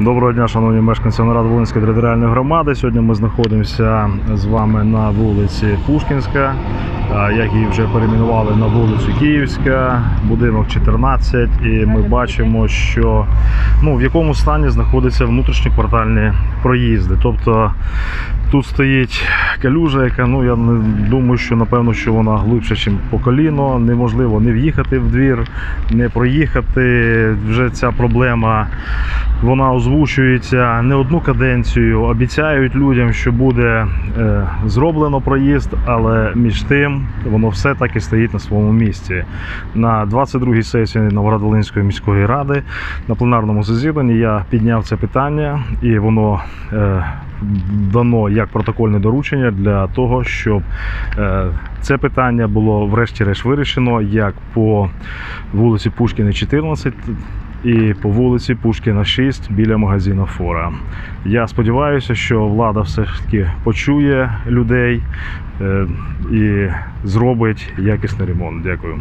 Доброго дня, шановні мешканці Новоград-Волинської територіальної громади. Сьогодні ми знаходимося з вами на вулиці Пушкінська, як її вже перейменували на вулицю Київська, будинок 14. І ми бачимо, що ну, в якому стані знаходяться внутрішні квартальні проїзди. Тобто тут стоїть калюжа, яка ну я не думаю, що напевно, що вона глибше, ніж по коліно. Неможливо не в'їхати в двір, не проїхати. Вже ця проблема вона озвучується не одну каденцію. Обіцяють людям, що буде е, зроблено проїзд, але між тим воно все так і стоїть на своєму місці. На 22-й сесії Новоград-Волинської міської ради на пленарному засіданні я підняв це питання, і воно е, дано як протокольне доручення для того, щоб е, це питання було врешті-решт вирішено як по вулиці Пушкіна 14 і по вулиці Пушкіна 6 біля магазину Фора. Я сподіваюся, що влада все ж таки почує людей е, і зробить якісний ремонт. Дякую.